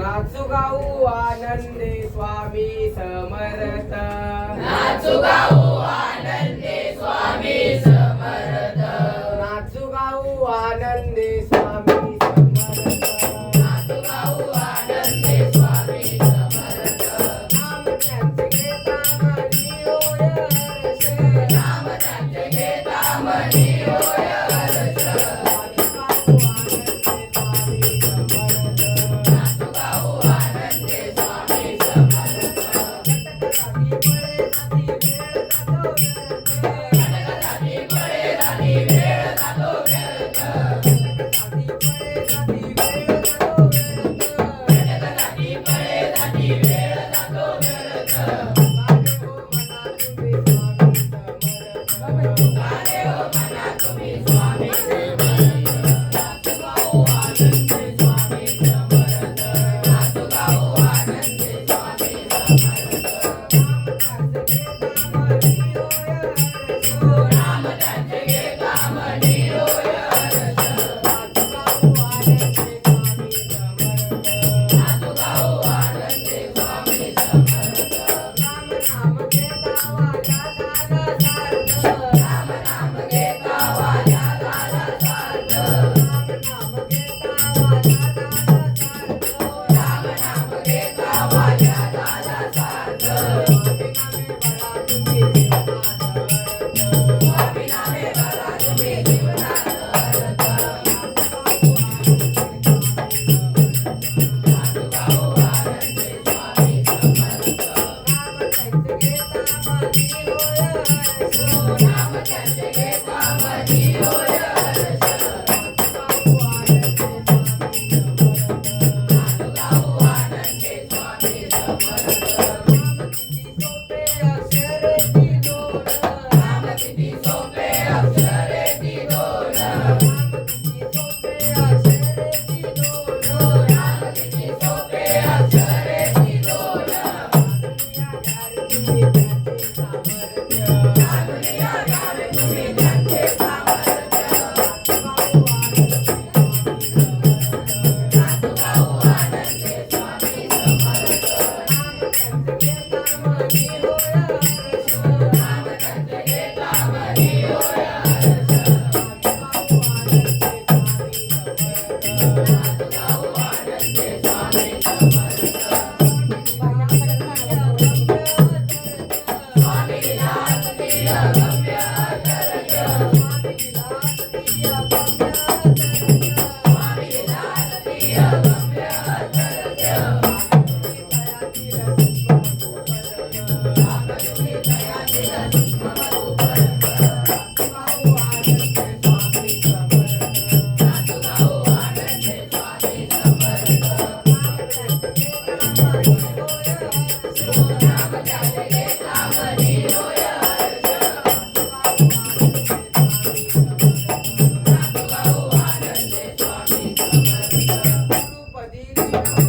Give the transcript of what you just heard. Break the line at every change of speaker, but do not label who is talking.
नाचू गाऊ आनंदे स्वामी समर्थ.
नाचू गाऊ स्वामी thank you. yeah. Thank you.